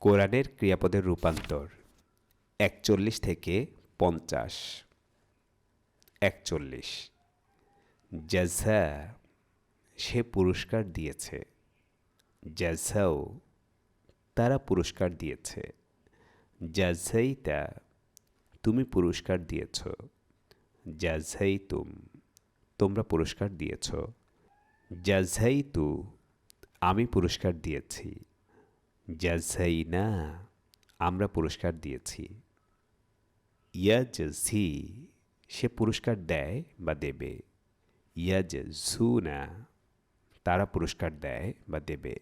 কোরআনের ক্রিয়াপদের রূপান্তর। একচল্লিশ থেকে পঞ্চাশ। একচল্লিশ। জাজা সে পুরস্কার দিয়েছে। জাজাও তারা পুরস্কার দিয়েছে। জাজাইতা তুমি পুরস্কার দিয়েছ। জাজাই তুম তোমরা পুরস্কার দিয়েছ। জাজাই তু আমি পুরস্কার দিয়েছি। জাজাই না, আমরা পুরস্কার দিয়েছি। ইয়া ইয়াজি সে পুরস্কার দেয় বা দেবে। ইয়া জু ইয়াজুনা তারা পুরস্কার দেয় বা দেবে।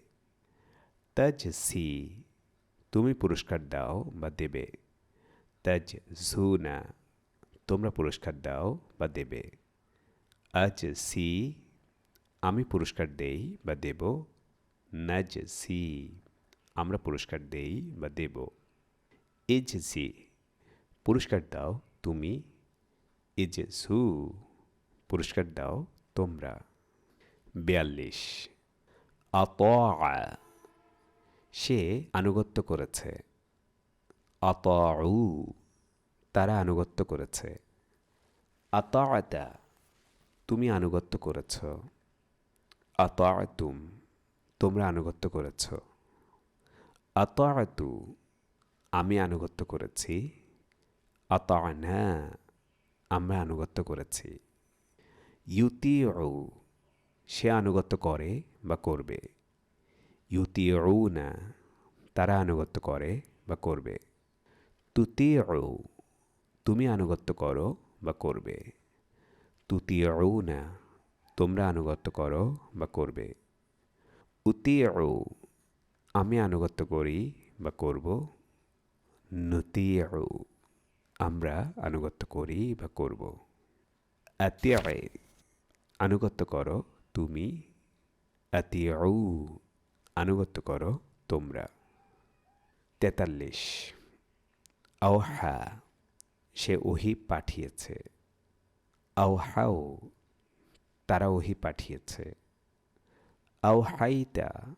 তাজ সি তুমি পুরস্কার দাও বা দেবে। তাজ জু না, তোমরা পুরস্কার দাও বা দেবে। আজ সি আমি পুরস্কার দেই বা দেব। নাজসি আমরা পুরস্কার দেই বা দেব। এজসি, পুরস্কার দাও তুমি। এজসু, পুরস্কার দাও তোমরা। বিয়াল্লিশ আত সে আনুগত্য করেছে। আতউ, তারা আনুগত্য করেছে। আতা তুমি আনুগত্য করেছ। আতাতুম তোমরা আনুগত্য করেছ। আতাতু আমি আনুগত্য করেছি। আতানা আমরা আনুগত্য করেছি। ইউতিউ, সে আনুগত্য করে বা করবে। ইউতিউ না তারা আনুগত্য করে বা করবে। তুতিউ, তুমি আনুগত্য করো বা করবে। তুতিউ না তোমরা আনুগত্য করো বা করবে। উতিউ আমি আনুগত্য করি বা করব, নতিউ। আমরা আনুগত্য করি বা করব। আতিয়ায় আনুগত্য করো তুমি আতিয়াউ আনুগত্য করো তোমরা। তেতাল্লিশ। আওহা, সে ওহি পাঠিয়েছে। আওহাও, তারা ওহি পাঠিয়েছে। আওহাইতা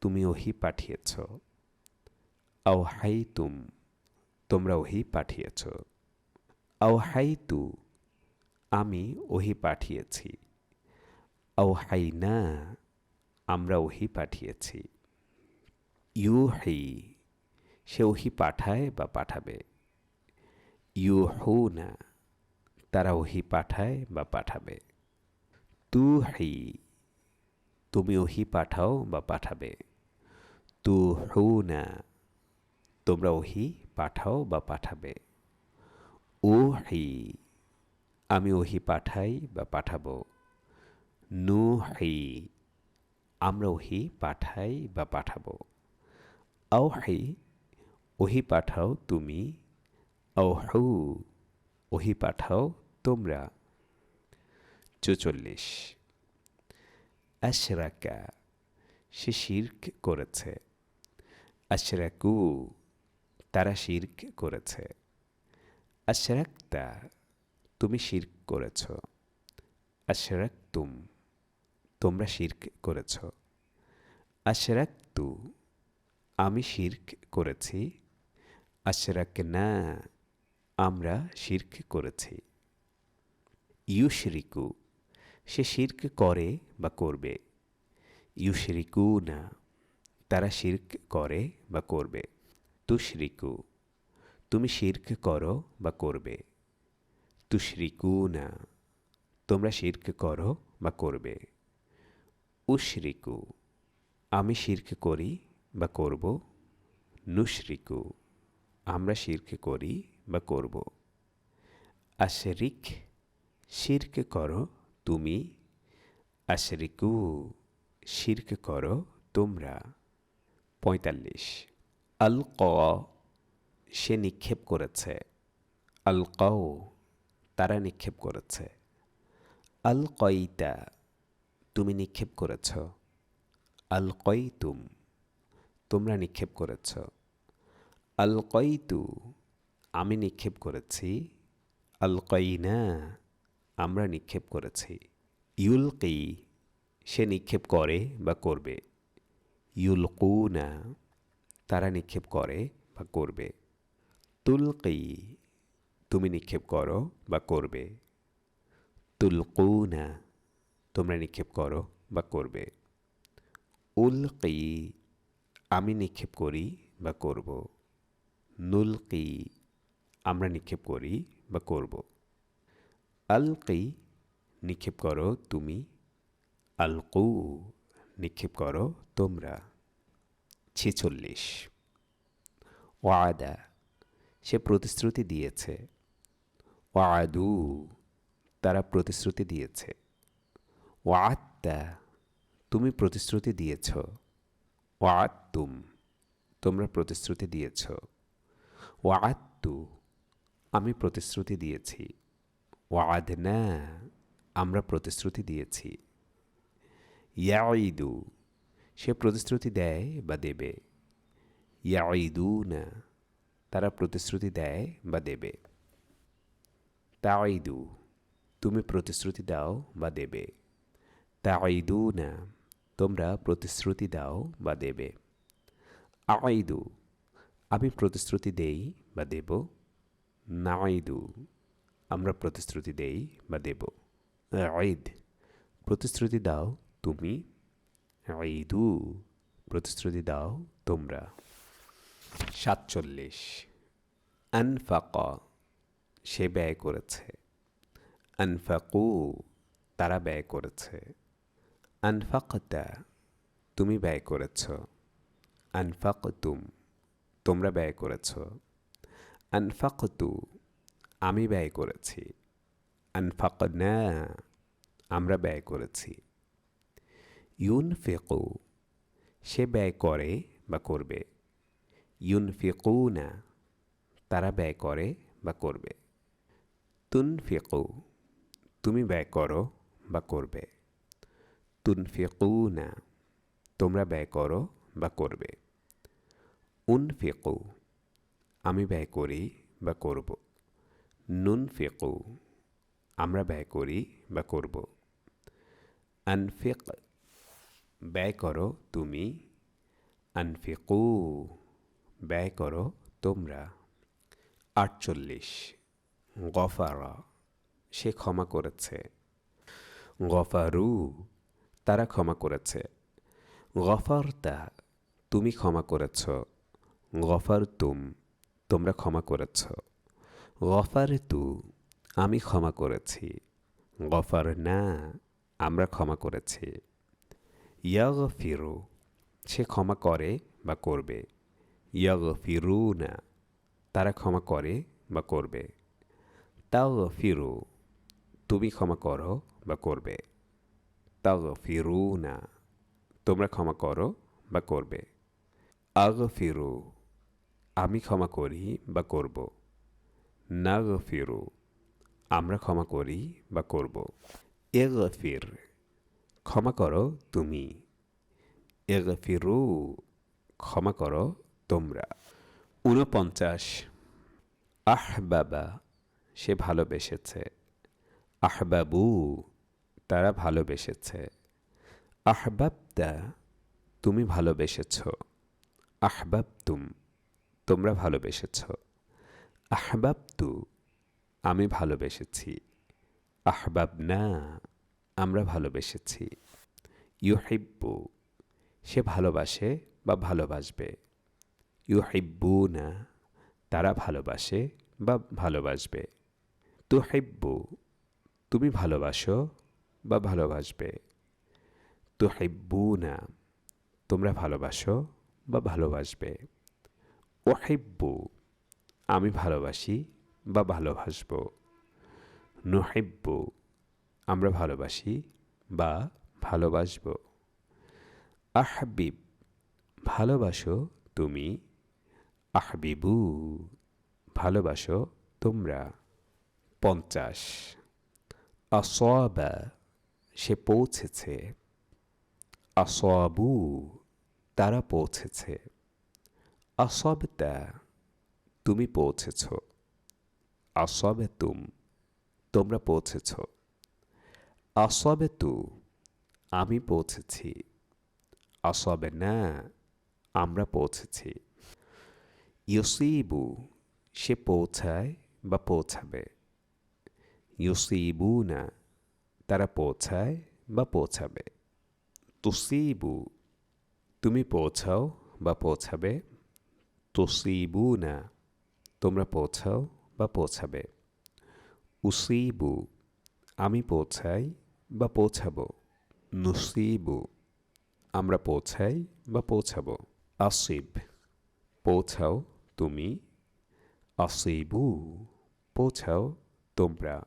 তুমি ওহি পাঠিয়েছ। আওহাইতুম, তোমরা ওহি পাঠিয়েছ। আওহাইতু, আমি ওহি পাঠিয়েছি। আওহাইনা, আমরা ওহি পাঠিয়েছি। ইউহি, সে ওহি পাঠায় বা পাঠাবে। ইউহুনা, তারা ওহি পাঠায় বা পাঠাবে। তু হি তুমি ওহি পাঠাও বা পাঠাবে। তু না তোমরা ওহি পাঠাও বা পাঠাবে? ও হি আমি ওহি পাঠাই বা পাঠাবো? নু হি আমরা ওহি পাঠাই বা পাঠাবো? হি ওহি পাঠাও তুমি? আও হু ওহি পাঠাও তোমরা? চৌচল্লিশ। আশরাকা। সে শির্ক করেছে। আশরাকু তারা শির্ক করেছে। আশরাক্তা, তুমি শির্ক করেছ। আশরাক্তুম, তোমরা শির্ক করেছ। আশরাক্তু, আমি শির্ক করেছি। আশরাক না আমরা শির্ক করেছি। ইউশরিকু, সে শির্ক করে বা করবে। ইউশরিকু না তারা শির্ক করে বা করবে। তুশরিকু, তুমি শির্ক করো বা করবে। তুশরিকু না তোমরা শির্ক করো বা করবে। উশরিকু, আমি শির্ক করি বা করব। নুশরিকু, আমরা শির্ক করি বা করব। আশরিক, শির্ক করো তুমি। আশরিকু, শির্ক করো তোমরা। পঁয়তাল্লিশ। আল ক সে নিক্ষেপ করেছে। আল কও তারা নিক্ষেপ করেছে। আল কইতা তুমি নিক্ষেপ করেছ। আল কইতুম তোমরা নিক্ষেপ করেছ। আল কইতু আমি নিক্ষেপ করেছি। আল কইনা আমরা নিক্ষেপ করেছি। ইউলকি, সে নিক্ষেপ করে বা করবে। ইউলকুনা, তারা নিক্ষেপ করে বা করবে। তুলকি, তুমি নিক্ষেপ করো বা করবে। তুলকুনা, তোমরা নিক্ষেপ করো বা করবে। উলকি, আমি নিক্ষেপ করি বা করব। নুলকি, আমরা নিক্ষেপ করি বা করব। আলকি, নিক্ষেপ করো তুমি। আলকু নিক্ষেপ করো, তোমরা ছেচল্লিশ। ওয়াদা, সে প্রতিশ্রুতি দিয়েছে। ওয়াদু, তারা প্রতিশ্রুতি দিয়েছে। ওয়াত্তা, তুমি প্রতিশ্রুতি দিয়েছ। ওয়াত্তুম, তোমরা প্রতিশ্রুতি দিয়েছ। ওয়াত্তু, আমি প্রতিশ্রুতি দিয়েছি। ওয়াদনা, আমরা প্রতিশ্রুতি দিয়েছি। ইয়াইদু সে প্রতিশ্রুতি দেয় বা দেবে। ইয়াইদু না তারা প্রতিশ্রুতি দেয় বা দেবে। তাইদু তুমি প্রতিশ্রুতি দাও বা দেবে। তাইদু না তোমরা প্রতিশ্রুতি দাও বা দেবে। আইদু আমি প্রতিশ্রুতি দেই বা দেব। নাইদু আমরা প্রতিশ্রুতি দেই বা দেব। ঈদ প্রতিশ্রুতি দাও তুমি ঈদু প্রতিশ্রুতি দাও তোমরা। সাতচল্লিশ। আনফাক, সে ব্যয় করেছে। আনফাকু, তারা ব্যয় করেছে। আনফাকতা, তুমি ব্যয় করেছ। আনফাকতুম, তোমরা ব্যয় করেছ। আনফাকতু, আমি ব্যয় করেছি। আনফাক না আমরা ব্যয় করেছি। ইউন ফেকু সে ব্যয় করে বা করবে। ইউন না তারা ব্যয় করে বা করবে। তুন ফেকু তুমি ব্যয় করো বা করবে। তুন না তোমরা ব্যয় করো বা করবে। উন ফেকু আমি ব্যয় করি বা করব। নুন ফেকু আমরা ব্যয় করি বা করব। আনফিক ব্যয় করো তুমি। আনফিকু, ব্যয় করো তোমরা। আটচল্লিশ, গফারা, সে ক্ষমা করেছে। গফারু, তারা ক্ষমা করেছে। গফারতা, তুমি ক্ষমা করেছ। গফার তুম তোমরা ক্ষমা করেছ। গফার তু আমি ক্ষমা করেছি। গফার না আমরা ক্ষমা করেছি। ইয়াগ ফিরু সে ক্ষমা করে বা করবে। ইয়াগ ফিরু না তারা ক্ষমা করে বা করবে। তাও ফিরু তুমি ক্ষমা করো বা করবে। তাগ ফিরু না তোমরা ক্ষমা করো বা করবে। আগ ফিরু আমি ক্ষমা করি বা করব। নাগ ফিরু আমরা ক্ষমা করি বা করব। এগ ফির ক্ষমা করো তুমি। এগ ফিরু ক্ষমা করো তোমরা। ঊনপঞ্চাশ, আহ বাবা, সে ভালোবেসেছে। আহবাবু তারা ভালোবেসেছে। আহবাবদা তুমি ভালোবেসেছ। আহবাবতুম তোমরা ভালোবেসেছ। আহবাবতু আমি ভালোবেসেছি। আহবাব না আমরা ভালোবেসেছি। ইউহিব্বু, সে ভালোবাসে বা ভালোবাসবে। ইউহিব্বু না তারা ভালোবাসে বা ভালোবাসবে। তুহিব্বু, তুমি ভালোবাসো বা ভালোবাসবে। তুহিব্বু না তোমরা ভালোবাসো বা ভালোবাসবে। ওহিব্বু আমি ভালোবাসি বা ভালোবাসব। নুহিব্বু আমরা ভালোবাসি বা ভালোবাসব। আহবিব, ভালোবাসো তুমি। আহবিবু, ভালোবাসো তোমরা। পঞ্চাশ, আসবা, সে পৌঁছেছে। আসবু, তারা পৌঁছেছে। আসবতা, তুমি পৌঁছেছ। আসবে তুম তোমরা পৌঁছেছ। আসবে তু, আমি পৌঁছেছি। আসবে না, আমরা পৌঁছেছি। ইউসিবু, সে পৌঁছায় বা পৌঁছাবে। ইউসিবু না তারা পৌঁছায় বা পৌঁছাবে। তুসিবু, তুমি পৌঁছাও বা পৌঁছাবে। তুসিবু না তোমরা পৌঁছাও বা পৌঁছাবে। উসিবু, আমি পৌঁছাই বা পৌঁছাবো। নুসিবু আমরা পৌঁছাই বা পৌঁছাবো। আসিব পৌঁছাও তুমি। আসিবু পৌঁছাও তোমরা।